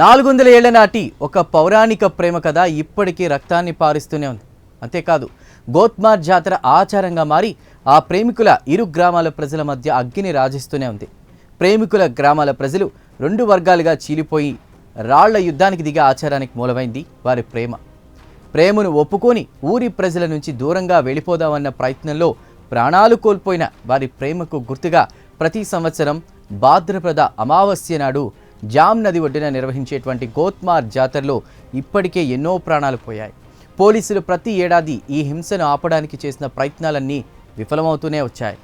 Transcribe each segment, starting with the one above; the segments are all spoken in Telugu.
నాలుగు వందల ఏళ్ళ నాటి ఒక పౌరాణిక ప్రేమ కథ ఇప్పటికీ రక్తాన్ని పారిస్తూనే ఉంది. అంతేకాదు గోత్మార్ జాతర ఆచారంగా మారి ఆ ప్రేమికుల ఇరు గ్రామాల ప్రజల మధ్య అగ్గిని రాజిస్తూనే ఉంది. ప్రేమికుల గ్రామాల ప్రజలు రెండు వర్గాలుగా చీలిపోయి రాళ్ళ యుద్ధానికి దిగే ఆచారానికి మూలమైంది వారి ప్రేమ. ప్రేమను ఒప్పుకొని ఊరి ప్రజల నుంచి దూరంగా వెళ్ళిపోదామన్న ప్రయత్నంలో ప్రాణాలు కోల్పోయిన వారి ప్రేమకు గుర్తుగా ప్రతి సంవత్సరం భాద్రపద అమావాస్య నాడు జామ్ నది ఒడ్డున నిర్వహించేటువంటి గోత్మార్ జాతరలో ఇప్పటికే ఎన్నో ప్రాణాలు పోయాయి. పోలీసులు ప్రతి ఏడాది ఈ హింసను ఆపడానికి చేసిన ప్రయత్నాలన్నీ విఫలమవుతూనే వచ్చాయి.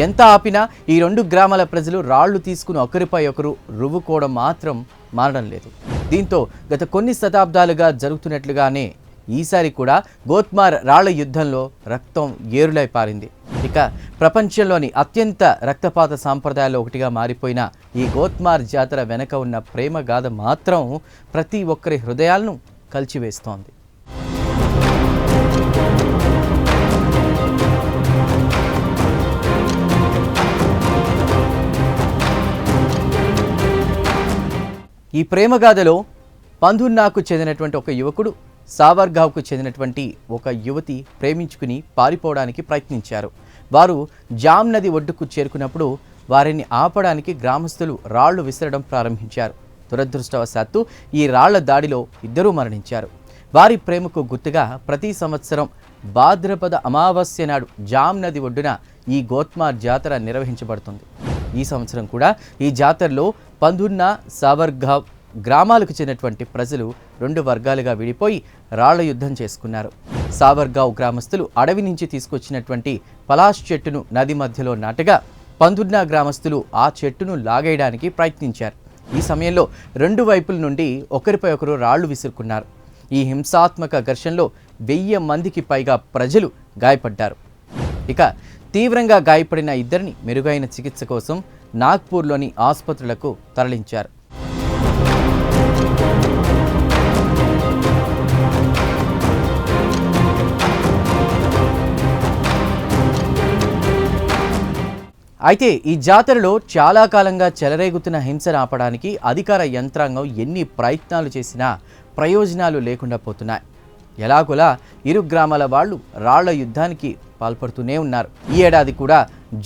ఎంత ఆపినా ఈ రెండు గ్రామాల ప్రజలు రాళ్ళు తీసుకుని ఒకరిపై ఒకరు రువ్వుకోవడం మాత్రం మారడం లేదు. దీంతో గత కొన్ని శతాబ్దాలుగా జరుగుతున్నట్లుగానే ఈసారి కూడా గోత్మార్ రాళ్ళ యుద్ధంలో రక్తం ఏరులై పారింది. ఇక ప్రపంచంలోని అత్యంత రక్తపాత సాంప్రదాయాల్లో ఒకటిగా మారిపోయిన ఈ గోత్మార్ జాతర వెనక ఉన్న ప్రేమ గాథ మాత్రం ప్రతి ఒక్కరి హృదయాలను కలిచివేస్తోంది. ఈ ప్రేమగాథలో పంధున్నాకు చెందినటువంటి ఒక యువకుడు సావర్గావ్కు చెందినటువంటి ఒక యువతి ప్రేమించుకుని పారిపోవడానికి ప్రయత్నించారు. వారు జామ్ నది ఒడ్డుకు చేరుకున్నప్పుడు వారిని ఆపడానికి గ్రామస్తులు రాళ్ళు విసరడం ప్రారంభించారు. దురదృష్టవశాత్తు ఈ రాళ్ళ దాడిలో ఇద్దరూ మరణించారు. వారి ప్రేమకు గుర్తుగా ప్రతి సంవత్సరం భాద్రపద అమావాస్య నాడు జామ్ నది ఒడ్డున ఈ గోత్మార్ జాతర నిర్వహించబడుతుంది. ఈ సంవత్సరం కూడా ఈ జాతరలో పందున్న సావర్గావ్ గ్రామాలకు చెందినటువంటి ప్రజలు రెండు వర్గాలుగా విడిపోయి రాళ్ళ యుద్ధం చేసుకున్నారు. సావర్గావ్ గ్రామస్తులు అడవి నుంచి తీసుకొచ్చినటువంటి పలాష్ చెట్టును నది మధ్యలో నాటగా పందుడ్నా గ్రామస్తులు ఆ చెట్టును లాగేయడానికి ప్రయత్నించారు. ఈ సమయంలో రెండు వైపుల నుండి ఒకరిపై ఒకరు రాళ్ళు విసురుకున్నారు. ఈ హింసాత్మక ఘర్షణలో వెయ్యి మందికి పైగా ప్రజలు గాయపడ్డారు. ఇక తీవ్రంగా గాయపడిన ఇద్దరిని మెరుగైన చికిత్స కోసం నాగ్పూర్లోని ఆసుపత్రులకు తరలించారు. అయితే ఈ జాతరలో చాలా కాలంగా చెలరేగుతున్న హింసను ఆపడానికి అధికార యంత్రాంగం ఎన్ని ప్రయత్నాలు చేసినా ప్రయోజనాలు లేకుండా పోతున్నాయి. ఎలాగోలా ఇరు గ్రామాల వాళ్ళు రాళ్ళ యుద్ధానికి పాల్పడుతూనే ఉన్నారు. ఈ ఏడాది కూడా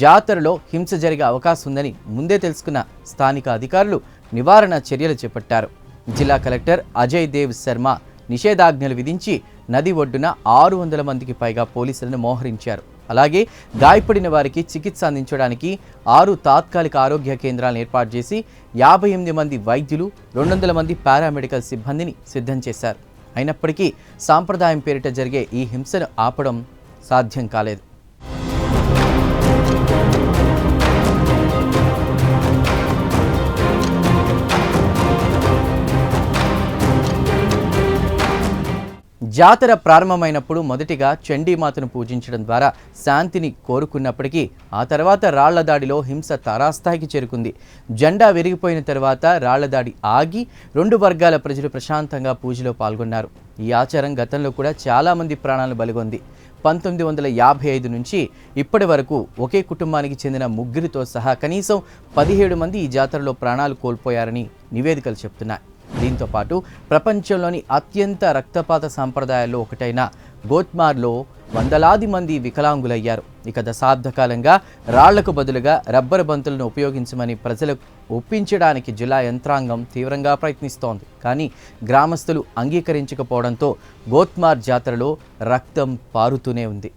జాతరలో హింస జరిగే అవకాశం ఉందని ముందే తెలుసుకున్న స్థానిక అధికారులు నివారణ చర్యలు చేపట్టారు. జిల్లా కలెక్టర్ అజయ్ దేవ్ శర్మ నిషేధాజ్ఞలు విధించి నది ఒడ్డున ఆరు వందల మందికి పైగా పోలీసులను మోహరించారు. అలాగే గాయపడిన వారికి చికిత్స అందించడానికి ఆరు తాత్కాలిక ఆరోగ్య కేంద్రాలను ఏర్పాటు చేసి యాభై ఎనిమిది మంది వైద్యులు రెండు వందల మంది పారామెడికల్ సిబ్బందిని సిద్ధం చేశారు. అయినప్పటికీ సాంప్రదాయం పేరిట జరిగే ఈ హింసను ఆపడం సాధ్యం కాలేదు. జాతర ప్రారంభమైనప్పుడు మొదటిగా చండీమాతను పూజించడం ద్వారా శాంతిని కోరుకున్నప్పటికీ ఆ తర్వాత రాళ్ళ దాడిలో హింస తారాస్థాయికి చేరుకుంది. జెండా విరిగిపోయిన తర్వాత రాళ్ళ దాడి ఆగి రెండు వర్గాల ప్రజలు ప్రశాంతంగా పూజలో పాల్గొన్నారు. ఈ ఆచారం గతంలో కూడా చాలామంది ప్రాణాలు బలిగొంది. పంతొమ్మిది వందల యాభై ఐదు నుంచి ఇప్పటి వరకు ఒకే కుటుంబానికి చెందిన ముగ్గురితో సహా కనీసం పదిహేడు మంది ఈ జాతరలో ప్రాణాలు కోల్పోయారని నివేదికలు చెప్తున్నాయి. దీంతో పాటు ప్రపంచంలోని అత్యంత రక్తపాత సాంప్రదాయాల్లో ఒకటైన గోత్మార్లో వందలాది మంది వికలాంగులయ్యారు. ఇక దశాబ్ద కాలంగా రాళ్ళకు బదులుగా రబ్బరు బంతులను ఉపయోగించమని ప్రజలకు ఒప్పించడానికి జిల్లా యంత్రాంగం తీవ్రంగా ప్రయత్నిస్తోంది. కానీ గ్రామస్తులు అంగీకరించకపోవడంతో గోత్మార్ జాతరలో రక్తం పారుతూనే ఉంది.